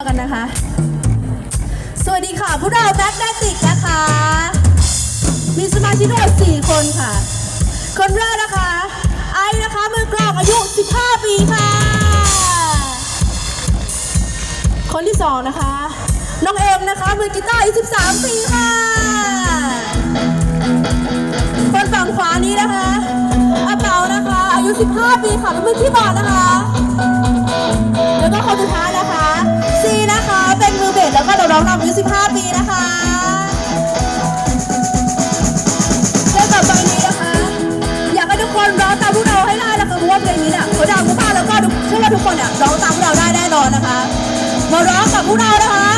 กันนะคะ สวัสดีค่ะ พวกเราแบ็คแมติกนะคะ มีสมาชิกทั้งหมด4คนค่ะ คนแรกนะคะ ไอนะคะ มือกลองอายุ 15 ปีค่ะ คนที่ 2 นะคะ น้องเอ็มนะคะ มือกีตาร์อายุ13 ปีค่ะ คนฝั่งขวานี้นะคะอาเปานะคะ อายุ 15 ปีค่ะเป็มือที่บอร์ดนะคะ แล้วก็คนสุดท้าย ซีนะคะ เป็นมือเบสแล้วก็นักร้องนำอายุ15 ปีนะคะเรื่องต่อไปนี้นะคะ อยากให้ทุกคนร้องตามพวกเราให้ได้นะคะเพราะว่าเพลงนี้เนี่ยเขาดังมากๆแล้วก็เชื่อว่าทุกคนเนี่ยร้องตามพวกเราได้แน่นอนนะคะ มาร้องกับพวกเรานะคะ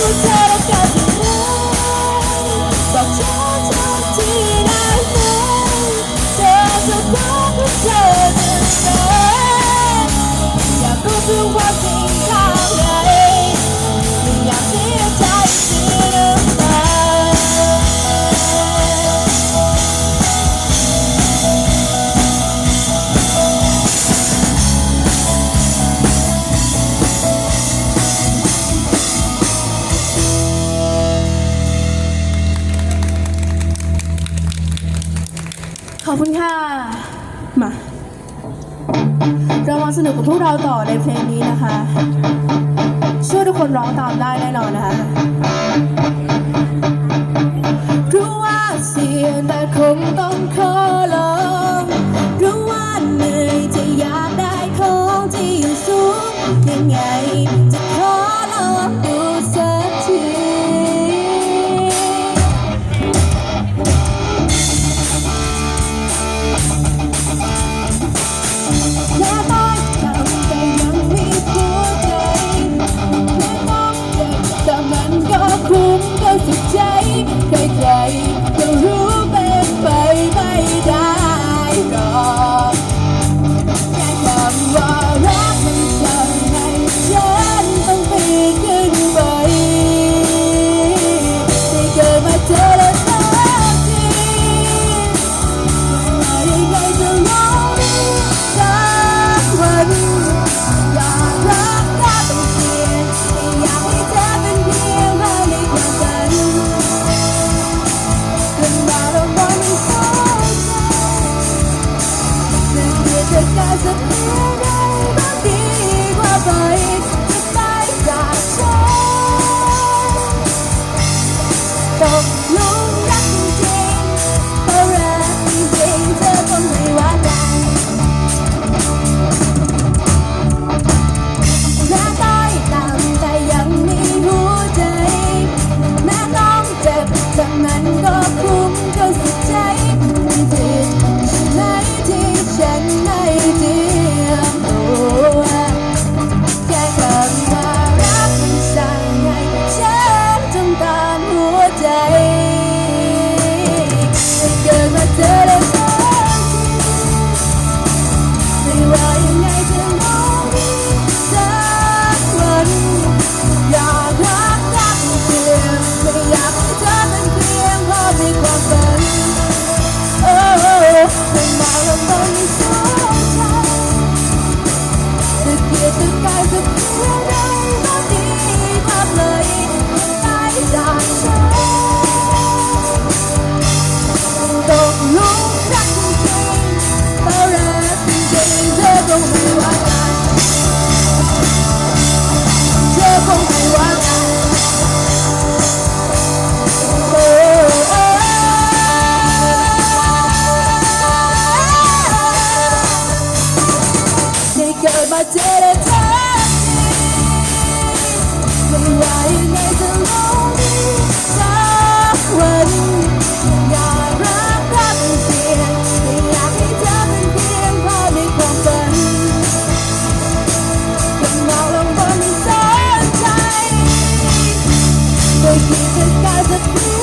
so tired. สนุกกับพวกเราต่อในเพลงนี้นะคะ ช่วยทุกคนร้องตามได้แน่นอนนะคะ Because it's